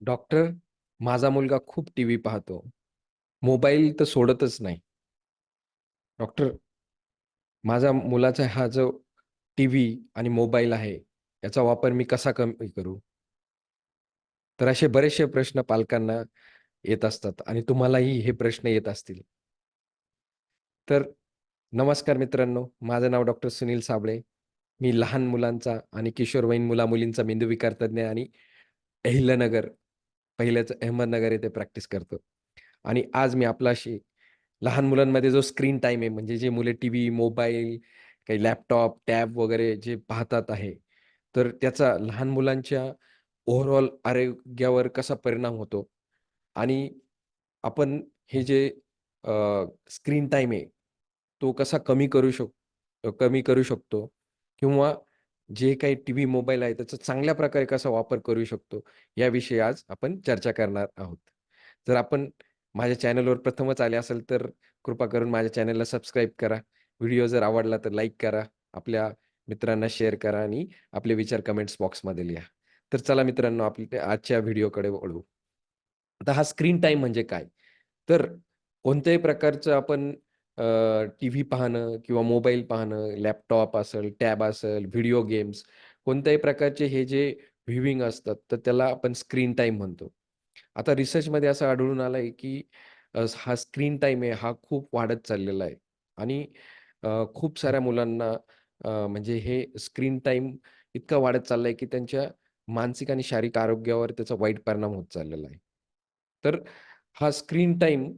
Doctor, माझा मुलगा खूप टीव्ही पाहतो. मोबाईल तर सोडतच नाही. डॉक्टर माझा मुलाचा हा जो टीव्ही आणि मोबाईल आहे, याचा वापर मी कसा कमी करू? तर असे बरेचसे प्रश्न पालकांना येत असतात आणि तुम्हालाही हे प्रश्न येत असतील. तर नमस्कार मित्रांनो, माझं नाव डॉक्टर सुनील साबळे. मी लहान मुलांचा आणि किशोरवयीन मुला-मुलींचा मेंदूविकार तज्ञ आणि अहिल्यानगर, पहिल्याच अहमदनगर येथे प्रॅक्टिस करतो. आणि आज मी आपलाशी लहान मुलांमध्ये जो स्क्रीन टाईम आहे, म्हणजे जे मुले टी व्ही मोबाईल, काही लॅपटॉप, टॅब वगैरे जे पाहतात आहे, तर त्याचा लहान मुलांच्या ओव्हरऑल आरोग्यावर कसा परिणाम होतो आणि आपण हे जे स्क्रीन टाईम आहे, तो कसा कमी करू शक कमी करू शकतो किंवा जे काही टीव्ही, मोबाईल आहे, त्याचा चांगल्या प्रकारे कसा वापर करू शकतो, याविषयी आज आपण चर्चा करणार आहोत. जर आपण माझ्या चॅनलवर प्रथमच आले असाल, तर कृपा करून माझ्या चॅनलला सबस्क्राईब करा. व्हिडिओ जर आवडला तर लाईक करा, आपल्या मित्रांना शेअर करा आणि आपले विचार कमेंट्स बॉक्समध्ये लिहा. तर चला मित्रांनो, आपल्या आजच्या व्हिडिओकडे वळू. आता हा स्क्रीन टाईम म्हणजे काय? तर कोणत्याही प्रकारचं आपण टीव्ही पाहणं किंवा मोबाईल पाहणं, लॅपटॉप असेल, टॅब असेल, व्हिडिओ गेम्स, कोणत्याही प्रकारचे हे जे व्ह्युविंग असतात, तर त्याला आपण स्क्रीन टाईम म्हणतो. आता रिसर्चमध्ये असं आढळून आलं आहे, की हा स्क्रीन टाईम आहे, हा खूप वाढत चाललेला आहे आणि खूप साऱ्या मुलांना म्हणजे हे स्क्रीन टाईम इतका वाढत चालला आहे, की त्यांच्या मानसिक आणि शारीरिक आरोग्यावर त्याचा वाईट परिणाम होत चाललेला आहे. तर हा स्क्रीन टाईम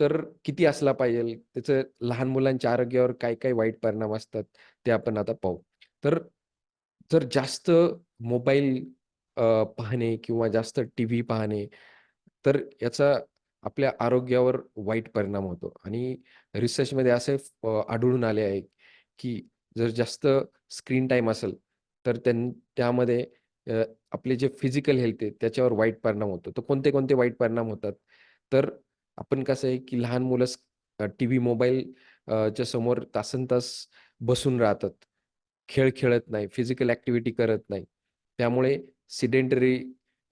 तर किती असला पाहिजे त्याचं लहान मुलांच्या आरोग्यावर काय-काय वाईट परिणाम असतात, ते आपण आता पाहू. तर जर जास्त मोबाईल पाहणे किंवा जास्त टी व्ही पाहणे, तर याचा आपल्या आरोग्यावर वाईट परिणाम होतो आणि रिसर्चमध्ये असे आढळून आले आहे, की जर जास्त स्क्रीन टाईम असेल, तर त्यां त्यामध्ये आपले जे फिजिकल हेल्थ आहे, त्याच्यावर वाईट परिणाम होतो. तर कोणते-कोणते वाईट परिणाम होतात? तर आपण कसं आहे, की लहान मुलं टीव्ही, मोबाईल च्या समोर तासनतास बसून राहतात. खेळ खेळत नाही, फिजिकल ॲक्टिव्हिटी करत नाही. त्यामुळे सिडेंटरी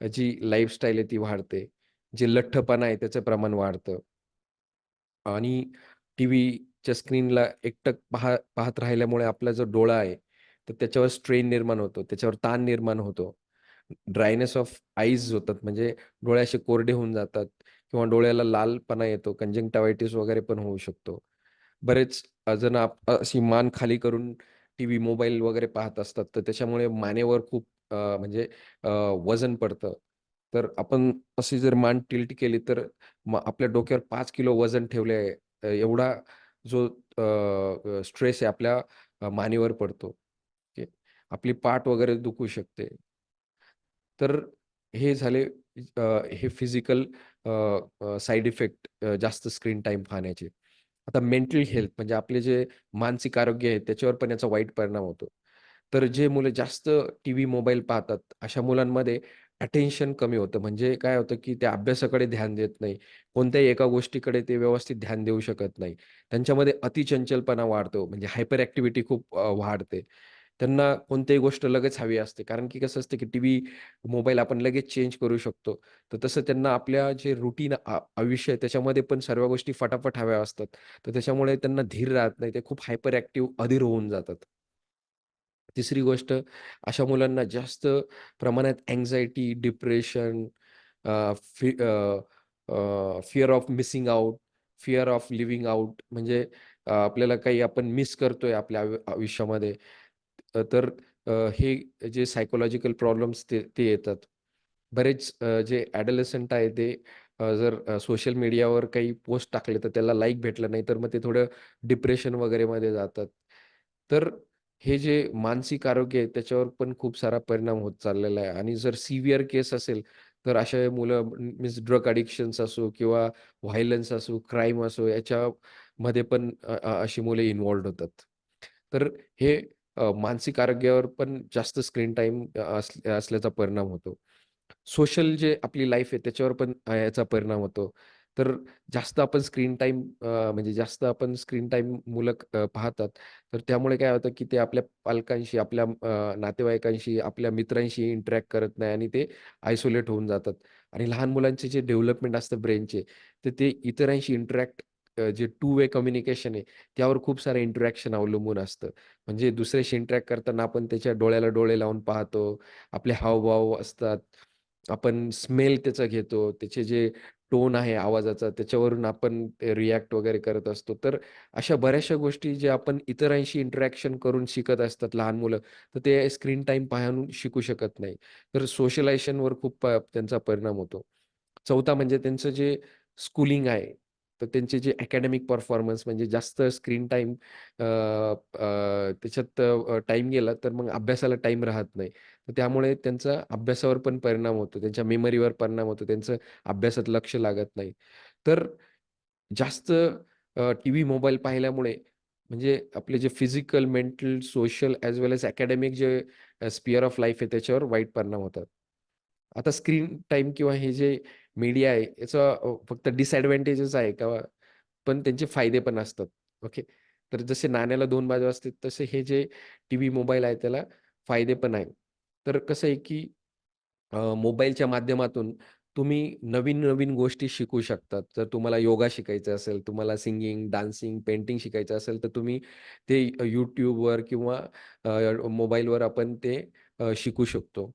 जी लाईफस्टाईल आहे ती वाढते. जे लठ्ठपणा आहे त्याचं प्रमाण वाढतं. आणि टीव्हीच्या स्क्रीनला एकटक पाहा पाहत राहिल्यामुळे आपला जो डोळा आहे, तर त्याच्यावर स्ट्रेन निर्माण होतो, त्याच्यावर ताण निर्माण होतो. ड्रायनेस ऑफ आईज होतात, म्हणजे डोळे असे कोरडे होऊन जातात किंवा डोळ्याला लालपणा येतो, कंजंक्टावायटिस वगैरे पण होऊ शकतो. बरेच जण आप अशी मान खाली करून टीव्ही, मोबाईल वगैरे पाहत असतात, तर त्याच्यामुळे मानेवर खूप म्हणजे वजन पडतं. तर आपण अशी जर मान टिल्ट केली, तर आपल्या डोक्यावर पाच किलो वजन ठेवले आहे, एवढा जो स्ट्रेस आहे आपल्या मानेवर पडतो. आपली पाठ वगैरे दुखू शकते. तर हे झाले हे फिजिकल साईड साइड इफेक्ट जास्त स्क्रीन टाईम पाहण्याचे. आता मेंटल हेल्थ म्हणजे आपले जे मानसिक आरोग्य आहे त्याच्यावर पण याचा वाईट परिणाम होतो. तर जे मुलं जास्त टीव्ही, मोबाईल पाहतात, अशा मुलांमध्ये अटेन्शन कमी होतं. म्हणजे काय होतं, की ते अभ्यासाकडे ध्यान देत नाही. कोणत्याही एका गोष्टीकडे ते व्यवस्थित ध्यान देऊ शकत नाही. त्यांच्यामध्ये अतिचंचलपणा वाढतो, म्हणजे हायपर ॲक्टिव्हिटी खूप वाढते. त्यांना कोणतीही गोष्ट लगेच हवी असते. कारण की कसं असतं, की टीव्ही, मोबाईल आपण लगेच चेंज करू शकतो. तर तसं त्यांना आपल्या जे रुटीन आयुष्य आहे त्याच्यामध्ये पण सर्व गोष्टी फटाफट हव्या असतात. तर त्याच्यामुळे त्यांना धीर राहत नाही. ते खूप हायपर ॲक्टिव्ह अधीर होऊन जातात. तिसरी गोष्ट, अशा मुलांना जास्त प्रमाणात anxiety depression, fear of missing out, fear of living out म्हणजे आपल्याला काही आपण मिस करतोय आपल्या आयुष्यामध्ये. तर हे जे सायकोलॉजिकल प्रॉब्लेम्स ते ते येतात. बरेच जे ॲडलेसंट आहे ते जर सोशल मीडियावर काही पोस्ट टाकले, तर त्याला लाईक भेटलं नाही, तर मग ते थोडं डिप्रेशन वगैरेमध्ये जातात. तर हे जे मानसिक आरोग्य आहे त्याच्यावर पण खूप सारा परिणाम होत चाललेला आहे आणि जर सिव्हिअर केस असेल, तर अशा मुलं मीन्स ड्रग अडिक्शन्स असो किंवा व्हायलन्स असो, क्राईम असो याच्यामध्ये पण अशी मुले इन्वॉल्ड होतात. तर हे मानसिक आरोग्यावर पण जास्त स्क्रीन टाईम अस असल्याचा परिणाम होतो. सोशल जे आपली लाईफ आहे त्याच्यावर पण याचा परिणाम होतो. तर जास्त आपण स्क्रीन टाईम म्हणजे जास्त आपण स्क्रीन टाईम मुलं पाहतात. तर त्यामुळे काय होतं, की ते आपल्या पालकांशी, आपल्या नातेवाईकांशी, आपल्या मित्रांशी इंटरॅक्ट करत नाही आणि ते आयसोलेट होऊन जातात. आणि लहान मुलांचे जे डेव्हलपमेंट असतं ब्रेनचे, तर ते इतरांशी इंटरॅक्ट जे टू वे कम्युनिकेशन आहे, त्यावर खूप सारं इंटरॅक्शन अवलंबून असतं. म्हणजे दुसऱ्याशी इंटरॅक्ट करताना आपण त्याच्या डोळ्याला डोळे लावून पाहतो. आपले हावभाव असतात. आपण स्मेल त्याचा घेतो. त्याचे जे टोन आहे आवाजाचा त्याच्यावरून आपण रिॲक्ट वगैरे करत असतो. तर अशा बऱ्याचशा गोष्टी ज्या आपण इतरांशी इंटरॅक्शन करून शिकत असतात लहान मुलं, तर ते स्क्रीन टाईम पाहून शिकू शकत नाही. तर सोशलायझेशनवर खूप त्यांचा परिणाम होतो. चौथा म्हणजे त्यांचं जे स्कूलिंग आहे, तर त्यांचे जे अकॅडमिक परफॉर्मन्स म्हणजे जास्त स्क्रीन टाईम त्याच्यात टाईम गेला तर मग अभ्यासाला टाईम राहत नाही. तर त्यामुळे त्यांचा अभ्यासावर पण परिणाम होतो. त्यांच्या मेमरीवर परिणाम होतो. त्यांचं अभ्यासात लक्ष लागत नाही. तर जास्त टी टीव्ही, मोबाईल पाहिल्यामुळे म्हणजे आपले जे physical, mental, social as well as academic जे स्पियर ऑफ लाईफ आहे त्याच्यावर वाईट परिणाम होतात. आता स्क्रीन टाईम किंवा हे जे मीडिया आहे याचा फक्त डिसएडव्हान्टेजेस आहे का? पण त्यांचे फायदे पण असतात. ओके. तर जसे नाण्याला दोन बाजू असतात तसे हे जे टी व्ही मोबाईल आहे त्याला फायदे पण आहे तर कसं आहे की मोबाईलच्या माध्यमातून तुम्ही नवीन-नवीन गोष्टी शिकू शकतात. जर तुम्हाला योगा शिकायचं असेल, तुम्हाला सिंगिंग, डान्सिंग, पेंटिंग शिकायचं असेल, तर तुम्ही ते यूट्यूबवर किंवा मोबाईलवर आपण ते शिकू शकतो.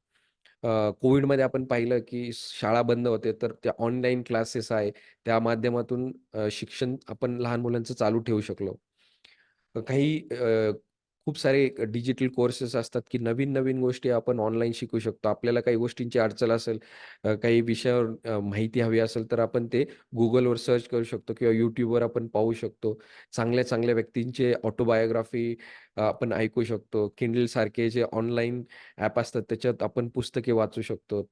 कोविडमध्ये आपण पाहिलं की शाळा बंद होते, तर त्या ऑनलाईन क्लासेस आहे, त्या माध्यमातून शिक्षण आपण लहान मुलांचं चालू ठेवू शकलो. काही अ, खूप सारे डिजिटल कोर्सेस असतात, की नवीन-नवीन गोष्टी आपण ऑनलाईन शिकू शकतो. आपल्याला काही गोष्टींची अडचण असेल, काही विषयावर माहिती हवी असेल, तर आपण ते गुगलवर सर्च करू शकतो किंवा यूट्यूबवर आपण पाहू शकतो. चांगल्या-चांगल्या व्यक्तींचे ऑटोबायोग्राफी आपण ऐकू शकतो. किंडल सारखे जे ऑनलाईन ॲप असतात, त्याच्यात आपण पुस्तके वाचू शकतो.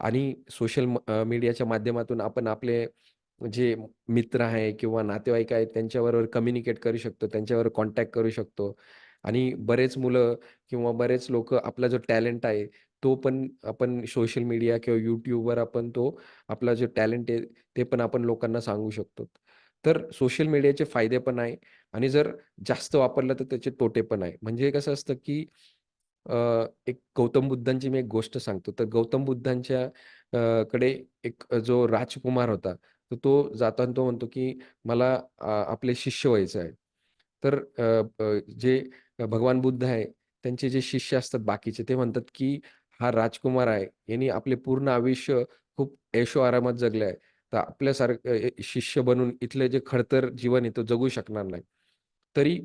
आणि सोशल मीडियाच्या माध्यमातून आपण आपले जे मित्र आहे किंवा नातेवाईक आहेत त्यांच्याबरोबर कम्युनिकेट करू शकतो, त्यांच्यावर कॉन्टॅक्ट करू शकतो आणि बरेच मुलं किंवा बरेच लोक आपला जो टॅलेंट आहे, तो पण आपण सोशल मीडिया किंवा युट्यूबवर आपण तो आपला जो टॅलेंट आहे, ते पण आपण लोकांना सांगू शकतो. तर सोशल मीडियाचे फायदे पण आहे आणि जर जास्त वापरलं तर त्याचे तोटे पण आहे. म्हणजे कसं असतं, की एक गौतम बुद्धांची मी एक गोष्ट सांगतो. तर गौतम बुद्धांच्या कडे एक जो राजकुमार होता, तर तो जाताना तो म्हणतो, की मला आपले शिष्य व्हायचं आहे. तर जे भगवान बुद्ध आहे, त्यांचे जे शिष्य असतात बाकीचे, ते म्हणतात, की हा राजकुमार आहे, यांनी आपले पूर्ण आयुष्य खूप ऐशो-आरामात जगलं आहे. तर आपल्यासारखं शिष्य बनून इथले जे खडतर जीवन आहे, तो जगू शकणार नाही. तरी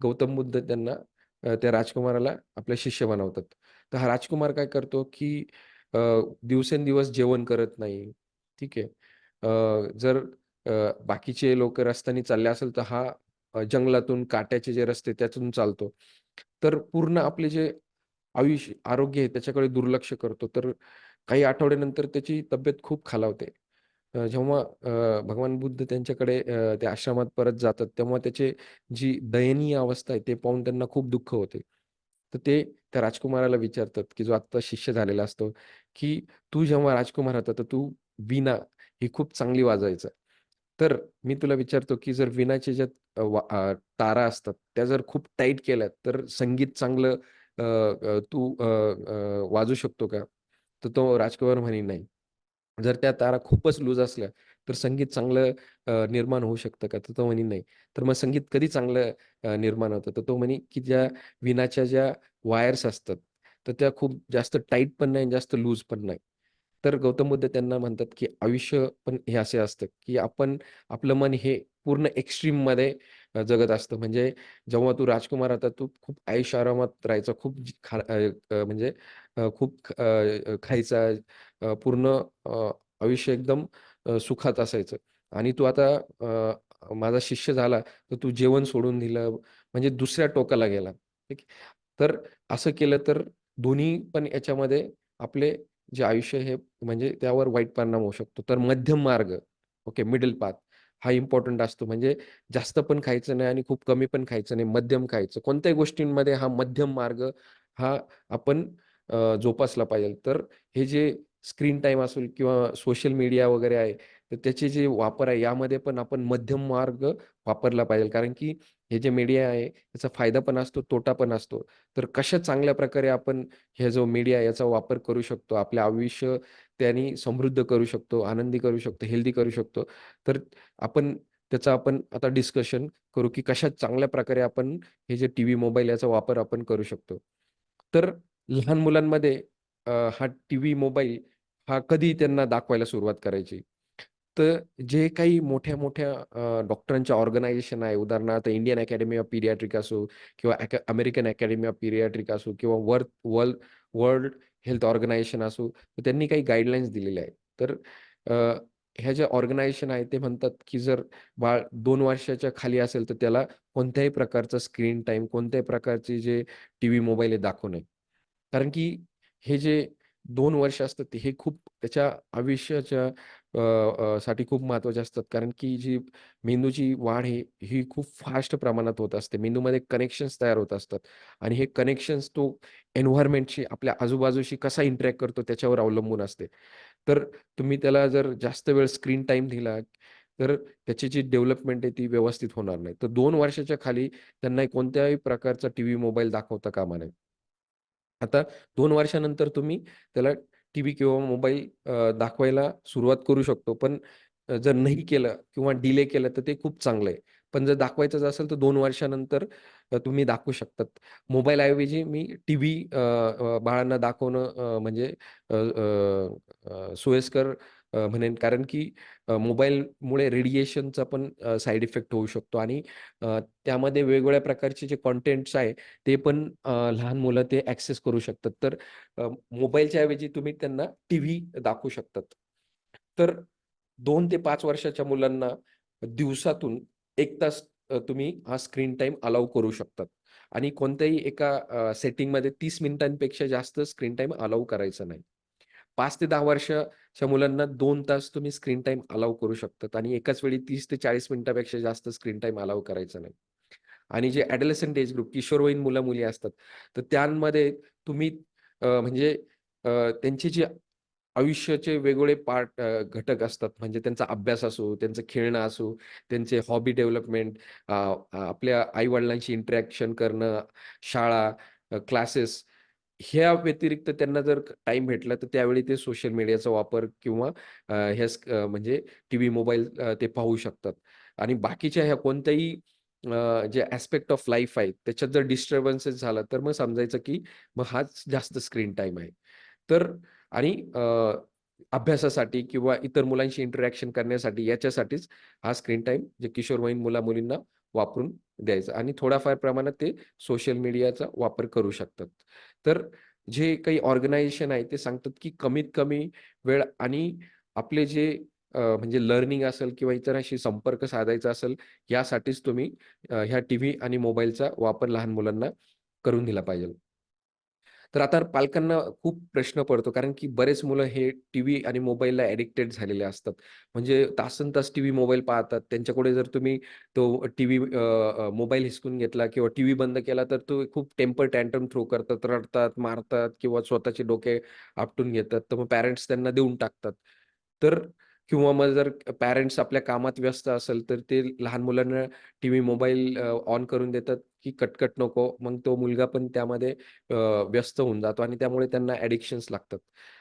गौतम बुद्ध त्यांना त्या राजकुमाराला आपला शिष्य बनवतात. तर हा राजकुमार काय करतो, की दिवसेंदिवस जेवण करत नाही. ठीक आहे. जर बाकीचे लोक रस्त्याने चालले असेल, तर हा जंगलातून काट्याचे जे रस्ते त्यातून चालतो. तर पूर्ण आपले जे आयुष्य आरोग्य आहे त्याच्याकडे दुर्लक्ष करतो. तर काही आठवड्यानंतर त्याची तब्येत खूप खालावते. जेव्हा भगवान बुद्ध त्यांच्याकडे त्या आश्रमात परत जातात, तेव्हा त्याचे जी दयनीय अवस्था आहे, ते पाहून त्यांना खूप दुःख होते. तर ते त्या राजकुमाराला विचारतात, की जो आत्ता शिष्य झालेला असतो, की "तू जेव्हा राजकुमार होता, तर तू बिना ही खूप चांगली वाजायचं तर मी तुला विचारतो, की जर वीणाच्या ज्या तारा असतात, त्या जर खूप टाईट केल्या, तर संगीत चांगलं तू वाजू शकतो का?" तर तो राजकुमार म्हणे, "नाही." जर त्या तारा खूपच लूज असल्या, तर संगीत चांगलं निर्माण होऊ शकतं का? तर तो म्हणे, "नाही." तर मग संगीत कधी चांगलं निर्माण होतं? तर तो म्हणे, की ज्या विनाच्या ज्या वायर्स असतात, तर त्या खूप जास्त टाईट पण नाही, जास्त लूज पण नाही. तर गौतम बुद्ध त्यांना म्हणतात, की आयुष्य पण हे असे असतं, की आपण आपलं मन हे पूर्ण एक्स्ट्रीममध्ये जगत असतं. म्हणजे जेव्हा तू राजकुमार आता तू खूप आयुष्य आरामात राहायचा. खूप खा म्हणजे खूप खायचा, पूर्ण आयुष्य एकदम सुखात असायचं आणि तू आता माझा शिष्य झाला, तर तू जेवण सोडून दिलं, म्हणजे दुसऱ्या टोकाला गेला. ठीक तर असं केलं तर दोन्ही पण याच्यामध्ये आपले जे आयुष्य हे म्हणजे त्यावर वाईट परिणाम होऊ शकतो. तर मध्यम मार्ग, ओके, मिडल पाथ हा इम्पॉर्टंट असतो. म्हणजे जास्त पण खायचं नाही आणि खूप कमी पण खायचं नाही, मध्यम खायचं. कोणत्याही गोष्टींमध्ये हा मध्यम मार्ग हा आपण जोपासला पाहिजे. तर हे जे स्क्रीन टाईम असेल किंवा सोशल मीडिया वगैरे आहे, तर त्याचे जे वापर आहे यामध्ये पण आपण मध्यम मार्ग वापरला पाहिजे. कारण की हे जे मीडिया आहे याचा फायदा पण असतो, तोटा पण असतो. तर कशा चांगल्या प्रकारे आपण हे जो मीडिया याचा वापर करू शकतो, आपले आयुष्य त्यांनी समृद्ध करू शकतो, आनंदी करू शकतो, हेल्दी करू शकतो. तर आपण त्याचा आपण आता डिस्कशन करू, की कशा चांगल्या प्रकारे आपण हे जे टीव्ही, मोबाईल याचा वापर आपण करू शकतो. तर लहान मुलांमध्ये हा हा टीव्ही, मोबाईल हा कधी त्यांना दाखवायला सुरुवात करायची? तर जे काही मोठ्या-मोठ्या डॉक्टरांच्या ऑर्गनायझेशन आहे, उदाहरणार्थ इंडियन अकॅडमी ऑफ पिरियाट्रिक असो किंवा अमेरिकन अकॅडमी ऑफ पिरियाट्रिक असो किंवा world world world health organization असो, तर त्यांनी काही गाईडलाईन्स दिलेल्या आहेत. तर ह्या ज्या ऑर्गनायझेशन आहेत ते म्हणतात, की जर बाळ दोन वर्षाच्या खाली असेल, तर त्याला कोणत्याही प्रकारचा स्क्रीन टाईम, कोणत्याही प्रकारचे जे टीव्ही, मोबाईल हे दाखवू नये. कारण की हे जे दोन वर्ष असतात, ते हे खूप त्याच्या आयुष्याच्या साठी खूप महत्त्वाचे असतात. कारण की जी मेंदूची वाढ आहे, ही खूप फास्ट प्रमाणात होत असते. मेंदूमध्ये कनेक्शन्स तयार होत असतात आणि हे कनेक्शन्स तो एन्व्हायरमेंटशी आपल्या आजूबाजूशी कसा इंटरॅक्ट करतो त्याच्यावर अवलंबून असते. तर तुम्ही त्याला जर जास्त वेळ स्क्रीन टाईम दिला, तर त्याची जी डेव्हलपमेंट आहे ती व्यवस्थित होणार नाही. तर दोन वर्षाच्या खाली त्यांना कोणत्याही प्रकारचा टीव्ही, मोबाईल दाखवता कामा नये. आता 2 वर्षानंतर तुम्ही त्याला टीव्ही किंवा मोबाईल दाखवायला सुरुवात करू शकतो. पण जर नाही केलं किंवा डिले केलं तर ते खूप चांगलं आहे. पण जर दाखवायचंच असेल तर 2 वर्षानंतर तुम्ही दाखवू शकतात. मोबाईलऐवजी मी टीव्ही अ, अ, बाळांना दाखवणं म्हणजे सोयीस्कर म्हणेन. कारण की मोबाईलमुळे रेडिएशनचा पण साईड इफेक्ट होऊ शकतो आणि त्यामध्ये वेगवेगळ्या प्रकारचे जे कॉन्टेंट्स आहे ते पण लहान मुलं ते ॲक्सेस करू शकतात. तर मोबाईलच्या ऐवजी तुम्ही त्यांना टीव्ही दाखवू शकतात. तर दोन ते पाच वर्षाच्या मुलांना दिवसातून एक तास तुम्ही हा स्क्रीन टाईम अलाऊ करू शकतात आणि कोणत्याही एका सेटिंगमध्ये तीस मिनिटांपेक्षा जास्त स्क्रीन टाईम अलाऊ करायचा नाही. पाच ते 10 अशा मुलांना दोन तास तुम्ही स्क्रीन टाईम अलाव करू शकतात आणि एकाच वेळी तीस ते 40 मिनिटापेक्षा जास्त स्क्रीन टाईम अलाव करायचा नाही. आणि जे ॲडलेसंट एज ग्रुप किशोरवयीन मुलं-मुली असतात, तर त्यांमध्ये तुम्ही म्हणजे त्यांचे जे आयुष्याचे वेगवेगळे पार्ट घटक असतात. म्हणजे त्यांचा अभ्यास असो, त्यांचं खेळणं असो, त्यांचे हॉबी डेव्हलपमेंट, आपल्या आई-वडिलांशी इंटरॅक्शन करणं, शाळा, क्लासेस ह्या व्यतिरिक्त त्यांना जर टाईम भेटला, तर त्यावेळी ते सोशल मीडियाचा वापर किंवा ह्या म्हणजे टी म्हणजे मोबाईल ते पाहू शकतात. आणि बाकीच्या ह्या कोणत्याही जे ॲस्पेक्ट ऑफ लाईफ आहे, त्याच्यात जर डिस्टर्बन्सेस झाला, तर मग समजायचं की मग हाच जास्त स्क्रीन टाईम आहे. तर आणि अभ्यासासाठी किंवा इतर मुलांशी इंटरॅक्शन करण्यासाठी याच्यासाठीच हा स्क्रीन टाईम जे किशोरवयीन मुला-मुलींना वापरून द्यायचा आणि थोड्याफार प्रमाणात ते सोशल मीडियाचा वापर करू शकतात. तर जे काही ऑर्गनायझेशन आहे ते सांगतात, की कमीत कमी वेळ आणि आपले जे म्हणजे लर्निंग असेल किंवा इतरांशी संपर्क साधायचा असेल, यासाठीच तुम्ही ह्या ह्या टीव्ही आणि मोबाईलचा वापर लहान मुलांना करून दिला पाहिजे. तर आता पालकांना खूप प्रश्न पडतो कारण की बरेच मुलं हे टीव्ही आणि मोबाईलला ॲडिक्टेड झालेले असतात. म्हणजे तासंतास टीव्ही, मोबाईल पाहतात. त्यांच्याकडे जर तुम्ही तो टीव्ही व्ही मोबाईल हिसकून घेतला किंवा टीव्ही बंद केला, तर तो खूप टेम्पर टँटम थ्रो करतात, रडतात, मारतात किंवा स्वतःचे डोके आपटून घेतात. तर मग पॅरेंट्स त्यांना देऊन टाकतात. तर किंवा मग जर पॅरेंट्स आपल्या कामात व्यस्त असेल, तर ते लहान मुलांना टीव्ही, मोबाईल ऑन करून देतात, की कटकट नको. मग तो मुलगा पण त्यामध्ये व्यस्त होऊन जातो आणि त्यामुळे त्यांना ॲडिक्शन्स लागतात.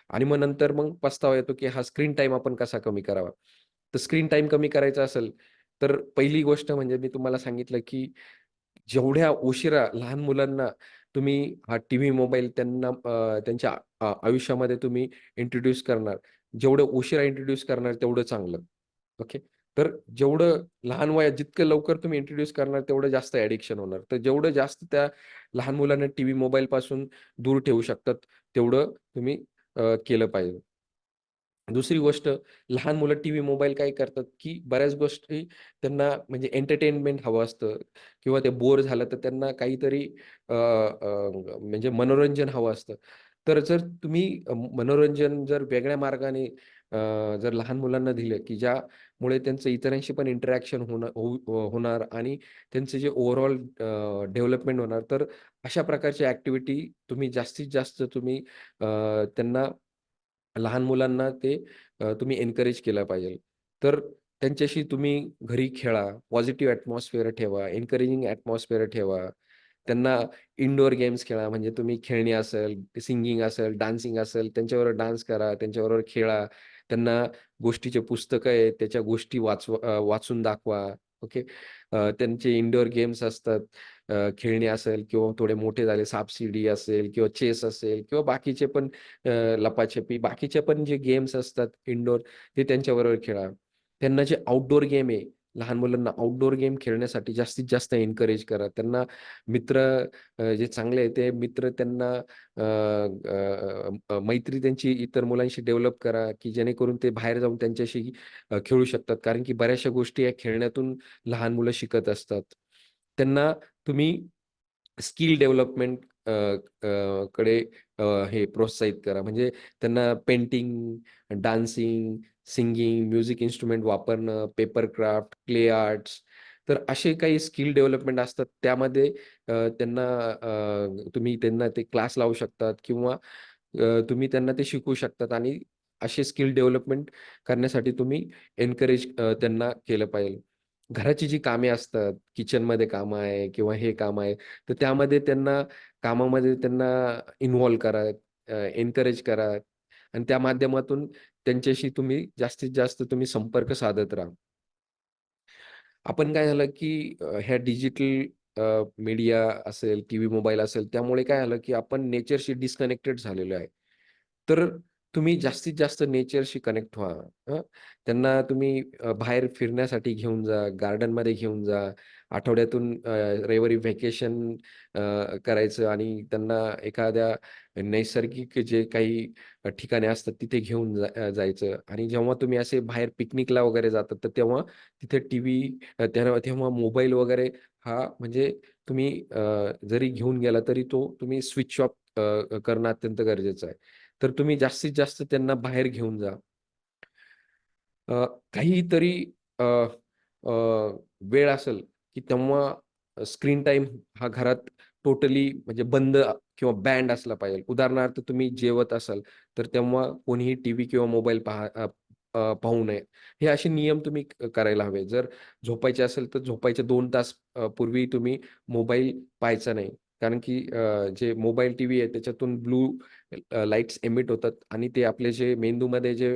आणि मग नंतर मग पस्तावा येतो, की हा स्क्रीन टाईम आपण कसा कमी करावा? तर स्क्रीन टाईम कमी करायचा असेल, तर पहिली गोष्ट म्हणजे मी तुम्हाला सांगितलं, की जेवढ्या उशिरा लहान मुलांना तुम्ही हा टीव्ही, मोबाईल त्यांना त्यांच्या आयुष्यामध्ये तुम्ही इंट्रोड्यूस करणार, जेवढं उशिरा इंट्रोड्यूस करणार तेवढं चांगलं. ओके. तर जेवढं लहान वयात जितकं लवकर तुम्ही इंट्रोड्यूस करणार तेवढं जास्त ॲडिक्शन होणार. तर जेवढं जास्त त्या लहान मुलांना टीव्ही, मोबाईलपासून दूर ठेवू शकतात, तेवढं तुम्ही केलं पाहिजे. दुसरी गोष्ट, लहान मुलं टीव्ही, मोबाईल काय करतात, की बऱ्याच गोष्टी त्यांना म्हणजे एंटरटेनमेंट हवं असतं किंवा ते बोर झालं तर त्यांना काहीतरी म्हणजे मनोरंजन हवं असतं. तर जर तुम्ही मनोरंजन जर वेगळ्या मार्गाने जर लहान मुलांना दिलं, की ज्यामुळे त्यांचं इतरांशी पण इंटरॅक्शन होणार होऊ होणार आणि त्यांचे जे ओव्हरऑल डेव्हलपमेंट होणार. तर अशा प्रकारच्या ॲक्टिव्हिटी तुम्ही जास्तीत जास्त तुम्ही त्यांना लहान मुलांना ते तुम्ही एनकरेज केलं पाहिजे. तर त्यांच्याशी तुम्ही घरी खेळा, पॉझिटिव्ह ॲटमॉस्फिअर ठेवा, एन्करेजिंग ॲटमॉस्फिअर ठेवा. त्यांना इनडोअर गेम्स खेळा, म्हणजे तुम्ही खेळणी असेल, सिंगिंग असेल, डान्सिंग असेल, त्यांच्याबरोबर डान्स करा, त्यांच्याबरोबर खेळा. त्यांना गोष्टीचे पुस्तकं आहेत, त्याच्या गोष्टी वाचवा वाचून दाखवा. ओके. त्यांचे इनडोअर गेम्स असतात. खेळणे खेळणी असेल किंवा थोडे मोठे झाले सापशिडी असेल किंवा चेस असेल किंवा बाकीचे पण लपाछपी बाकीचे पण जे गेम्स असतात इनडोअर ते त्यांच्याबरोबर खेळा. त्यांना जे आउटडोअर गेम आहे, लहान मुलांना आउटडोअर गेम खेळण्यासाठी जास्तीत जास्त एन्करेज करा. त्यांना मित्र जे चांगले आहेत ते मित्र त्यांना मैत्री त्यांची इतर मुलांशी डेव्हलप करा, की जेणेकरून ते बाहेर जाऊन त्यांच्याशी खेळू शकतात. कारण की बऱ्याचशा गोष्टी या खेळण्यातून लहान मुलं शिकत असतात. त्यांना तुम्ही स्किल डेव्हलपमेंटकडे हे प्रोत्साहित करा. म्हणजे त्यांना painting, dancing, singing, music instrument वापरणं, पेपर क्राफ्ट, क्ले आर्ट्स तर असे काही स्किल डेव्हलपमेंट असतात. त्यामध्ये त्यांना तुम्ही त्यांना ते क्लास लावू शकतात किंवा तुम्ही त्यांना ते शिकवू शकतात आणि असे स्किल डेव्हलपमेंट करण्यासाठी तुम्ही एनकरेज त्यांना केलं पाहिजे. घराची जी कामे असतात, किचनमध्ये कामं आहे किंवा हे काम आहे, तर त्यामध्ये त्यांना कामामध्ये त्यांना इन्व्हॉल्व करा, एनकरेज करा आणि त्या माध्यमातून त्यांच्याशी तुम्ही जास्तीत जास्त तुम्ही संपर्क साधत राहा. आपण काय झालं, की ह्या डिजिटल मीडिया असेल, टीव्ही, मोबाईल असेल, त्यामुळे काय झालं, की आपण नेचरशी डिस्कनेक्टेड झालेलो आहे. तर तुम्ही जास्तीत जास्त नेचरशी कनेक्ट व्हा. हं. त्यांना तुम्ही अ, बाहेर फिरण्यासाठी घेऊन जा, गार्डनमध्ये घेऊन जा. आठवड्यातून अ, रविवारी व्हॅकेशन अ, करायचं आणि त्यांना एखाद्या नैसर्गिक जे काही अ, ठिकाणे असतात तिथे घेऊन जा अ, जायचं आणि जेव्हा तुम्ही असे बाहेर पिकनिकला वगैरे जातात, तर तेव्हा तिथे टीव्ही अ, तेव्हा तेव्हा मोबाईल वगैरे हा म्हणजे तुम्ही अ, जरी घेऊन गेला तरी तो तुम्ही स्विच ऑफ अ, करणं अत्यंत गरजेचं आहे. तर तुम्ही जास्तीत जास्त त्यांना बाहेर घेऊन जा. काहीतरी अ, वेळ असेल, की तेव्हा स्क्रीन टाईम हा घरात टोटली म्हणजे बंद किंवा बँड असला पाहिजे. उदाहरणार्थ तुम्ही जेवत असाल, तर तेव्हा कोणीही टीव्ही किंवा मोबाईल पहा पाहू नये. हे असे नियम तुम्ही करायला हवे. जर झोपायचे असेल, तर झोपायच्या दोन तास पूर्वी तुम्ही मोबाईल पाहायचा नाही. कारण की जे मोबाईल, टीव्ही आहे त्याच्यातून ब्लू लाईट्स एमिट होतात आणि ते आपले जे मेंदूमध्ये जे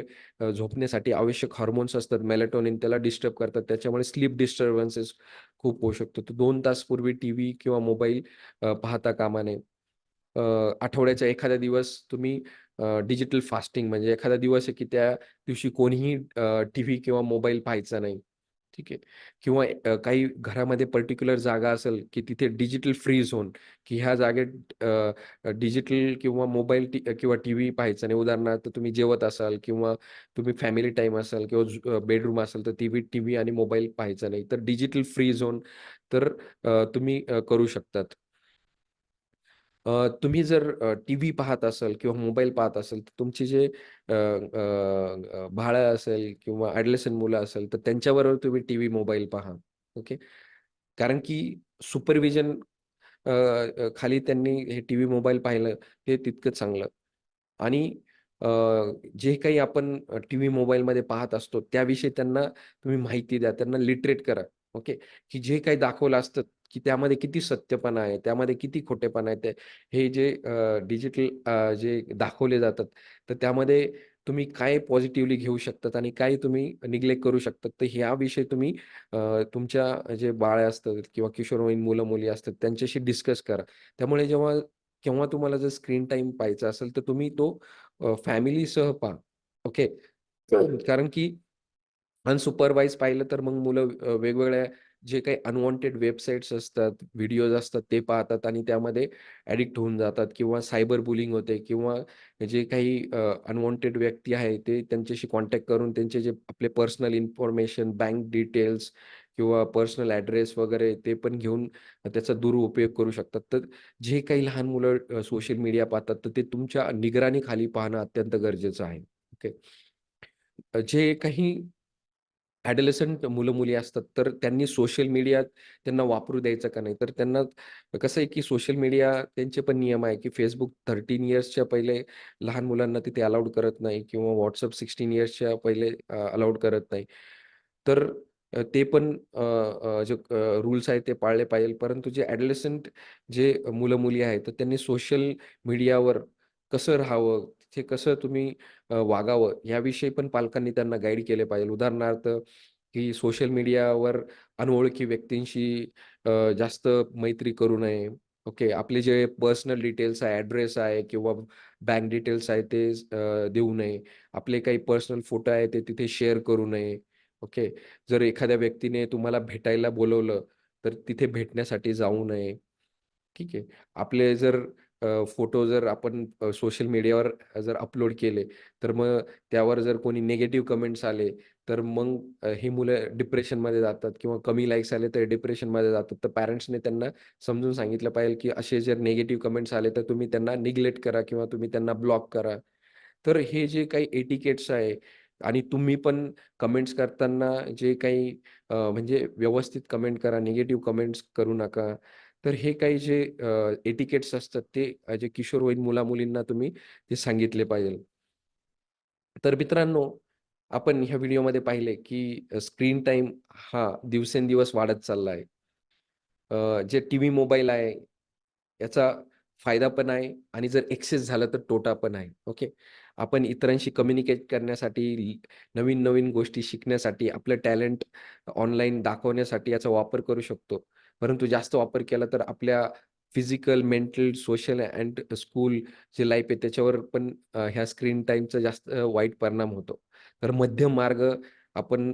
झोपण्यासाठी आवश्यक हार्मोन्स असतात मेलेटोनिन त्याला डिस्टर्ब करतात. त्याच्यामुळे स्लीप डिस्टर्बन्सेस खूप होऊ शकतो. तर दोन तास पूर्वी टीव्ही किंवा मोबाईल पाहता कामा नये. आठवड्याचा एखादा दिवस तुम्ही डिजिटल फास्टिंग म्हणजे एखादा दिवस आहे की त्या दिवशी कोणीही टीव्ही किंवा मोबाईल पाहायचा नाही. ठीक आहे. किंवा अ, काही घरामध्ये पर्टिक्युलर जागा असेल, की तिथे डिजिटल फ्री झोन, की ह्या जागेत डिजिटल किंवा मोबाईल टी किंवा टीव्ही पाहायचा नाही. उदाहरणार्थ तुम्ही जेवत असाल किंवा तुम्ही फॅमिली टाईम असाल किंवा बेडरूम असेल, तर टी टीव्ही टीव्ही आणि मोबाईल पाहायचा नाही. तर डिजिटल फ्री झोन तर अ, तुम्ही अ, करू शकतात. तुम्ही जर टी टीव्ही पाहत असाल किंवा मोबाईल पाहत असाल, तर तुमचे जे भाळं असेल किंवा ॲडलेसन मुलं असेल, तर त्यांच्याबरोबर तुम्ही टीव्ही, मोबाईल पहा. ओके. कारण की सुपरविजन खाली त्यांनी हे टीव्ही, मोबाईल पाहिलं, हे तितकं चांगलं. आणि जे काही आपण टी व्ही मोबाईलमध्ये पाहत असतो, त्याविषयी त्यांना तुम्ही माहिती द्या. त्यांना लिटरेट करा. ओके. की जे काही दाखवलं असतं, की त्यामध्ये किती सत्यपणा आहे, त्यामध्ये किती खोटेपणा आहे. ते हे जे डिजिटल जे दाखवले जातात, तर त्यामध्ये तुम्ही काय पॉझिटिव्हली घेऊ शकतात आणि काय तुम्ही निग्लेक्ट करू शकतात. तर ह्याविषयी तुम्ही तुमच्या जे बाळ असतात किंवा किशोरवयीन मुलं-मुली असतात, त्यांच्याशी डिस्कस करा. त्यामुळे जेव्हा केव्हा तुम्हाला जर स्क्रीन टाईम पाहायचा असेल, तर तुम्ही तो फॅमिलीसह पहा. ओके. कारण की अनसुपरवाईज पाहिलं तर मग मुलं वेगवेगळ्या जे काही अनवॉन्टेड वेबसाईट्स असतात, व्हिडिओज असतात ते पाहतात आणि त्यामध्ये ॲडिक्ट होऊन जातात किंवा सायबर बुलिंग होते किंवा जे काही अनवॉन्टेड व्यक्ती आहे ते त्यांच्याशी कॉन्टॅक्ट करून त्यांचे जे आपले पर्सनल इन्फॉर्मेशन, बँक डिटेल्स किंवा पर्सनल ॲड्रेस वगैरे ते पण घेऊन त्याचा दुरुपयोग करू शकतात. तर जे काही लहान मुलं सोशल मीडिया पाहतात, तर ते तुमच्या निगराणीखाली पाहणं अत्यंत गरजेचं आहे. ओके. जे काही ॲडलेसंट मुलं-मुली असतात, तर त्यांनी सोशल मीडिया त्यांना वापरू द्यायचं का नाही? तर त्यांना कसं आहे, की सोशल मीडिया त्यांचे पण नियम आहे, की फेसबुक थर्टीन इयर्सच्या पहिले लहान मुलांना तिथे अलाउड करत नाही किंवा व्हॉट्सअप सिक्स्टीन इयर्सच्या पहिले अलाउड करत नाही. तर ते पण जे रूल्स आहेत ते पाळले पाहिजे. परंतु जे ॲडलेसंट जे मुलं-मुली आहेत, तर त्यांनी सोशल मीडियावर कसं राहावं, हे कसं तुम्ही वागावं याविषयी पण पालकांनी त्यांना गाईड केले पाहिजे. उदाहरणार्थ, की सोशल मीडियावर अनोळखी व्यक्तींशी जास्त मैत्री करू नये. ओके. आपले जे पर्सनल डिटेल्स आहे, ॲड्रेस आहे किंवा बँक डिटेल्स आहे ते देऊ नये. आपले काही पर्सनल फोटो आहे ते तिथे शेअर करू नये. ओके. जर एखाद्या व्यक्तीने तुम्हाला भेटायला बोलवलं तर तिथे भेटण्यासाठी जाऊ नये. ठीक आहे. आपले जर फोटो जर आपण सोशल मीडियावर जर अपलोड केले, तर मग त्यावर जर कोणी निगेटिव्ह कमेंट्स आले, तर मग ही मुलं डिप्रेशनमध्ये जातात किंवा कमी लाईक्स आले तर डिप्रेशनमध्ये जातात. तर पॅरेंट्सने त्यांना समजून सांगितलं पाहिजे, की असे जर निगेटिव्ह कमेंट्स आले, तर तुम्ही त्यांना निग्लेक्ट करा किंवा तुम्ही त्यांना ब्लॉक करा. तर हे जे काही एटिकेट्स आहे आणि तुम्ही पण कमेंट्स करताना जे काही म्हणजे व्यवस्थित कमेंट करा, निगेटिव्ह कमेंट्स करू नका. तर हे काही जे एटिकेट्स असतात ते जे किशोरवयीन मुला-मुलींना तुम्ही ते सांगितले पाहिजे. तर मित्रांनो, आपण ह्या व्हिडिओमध्ये पाहिले, की स्क्रीन टाईम हा दिवसेंदिवस वाढत चालला आहे. जे टी व्ही मोबाईल आहे, याचा फायदा पण आहे आणि जर एक्सेस झालं तर तोटा पण आहे. ओके. आपण इतरांशी कम्युनिकेट करण्यासाठी, नवीन-नवीन गोष्टी शिकण्यासाठी, आपलं टॅलेंट ऑनलाईन दाखवण्यासाठी याचा वापर करू शकतो. परंतु जास्त वापर केला तर आपल्या physical, mental, social and school जे लाईफ आहे त्याच्यावर पण ह्या स्क्रीन टाईमचा जास्त वाईट परिणाम होतो. तर मध्यम मार्ग आपण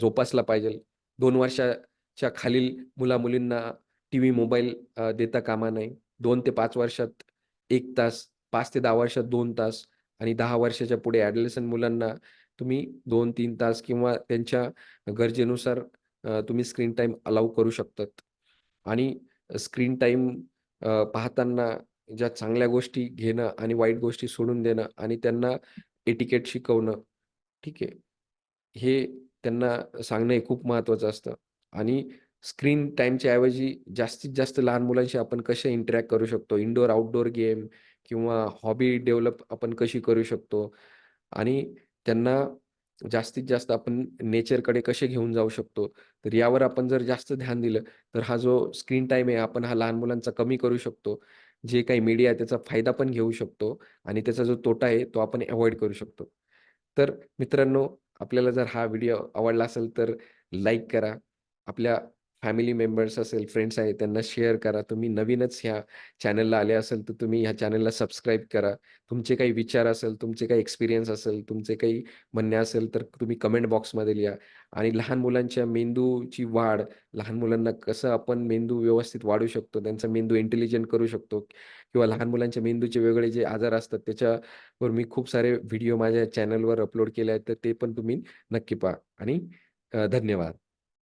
जोपासला पाहिजे. दोन वर्षाच्या खालील मुला-मुलींना टीव्ही, मोबाईल देता कामा नये. दोन ते पाच वर्षात एक तास, पाच ते दहा वर्षात दोन तास आणि दहा वर्षाच्या पुढे ॲडलेसन मुलांना तुम्ही 2-3 तास किंवा त्यांच्या गरजेनुसार तुम्ही स्क्रीन टाईम अलाऊ करू शकतात. आणि स्क्रीन टाईम पाहताना ज्या चांगल्या गोष्टी घेणं आणि वाईट गोष्टी सोडून देणं आणि त्यांना एटिकेट शिकवणं, ठीक आहे. हे त्यांना सांगणं हे खूप महत्त्वाचं असतं. आणि स्क्रीन टाईमच्या ऐवजी जास्तीत जास्त लहान मुलांशी आपण कसे इंटरॅक्ट करू शकतो, इनडोअर, आउटडोअर गेम किंवा हॉबी डेव्हलप आपण कशी करू शकतो आणि त्यांना जास्तीत जास्त आपण नेचरकडे कसे घेऊन जाऊ शकतो. तर यावर आपण जर जास्त ध्यान दिलं, तर हा जो स्क्रीन टाईम आहे आपण हा लहान मुलांचा कमी करू शकतो. जे काही मीडिया आहे त्याचा फायदा पण घेऊ शकतो आणि त्याचा जो तोटा आहे तो आपण अवॉइड करू शकतो. तर मित्रांनो, आपल्याला जर हा व्हिडिओ आवडला असेल तर लाईक करा. आपल्या फॅमिली मेंबर्स असेल, फ्रेंड्स आहेत त्यांना शेअर करा. तुम्ही नवीनच ह्या चॅनलला आले असेल, तर तुम्ही ह्या चॅनलला सबस्क्राईब करा. तुमचे काही विचार असेल, तुमचे काही एक्सपिरियन्स असेल, तुमचे काही म्हणणे असेल, तर तुम्ही कमेंट बॉक्समध्ये लिहा. आणि लहान मुलांच्या मेंदूची वाढ, लहान मुलांना कसं आपण मेंदू व्यवस्थित वाढवू शकतो, त्यांचा मेंदू इंटेलिजंट करू शकतो किंवा लहान मुलांच्या मेंदूचे वेगळे जे आजार असतात, त्याच्यावर मी खूप सारे व्हिडिओ माझ्या चॅनलवर अपलोड केले आहेत, तर ते पण तुम्ही नक्की पहा आणि धन्यवाद.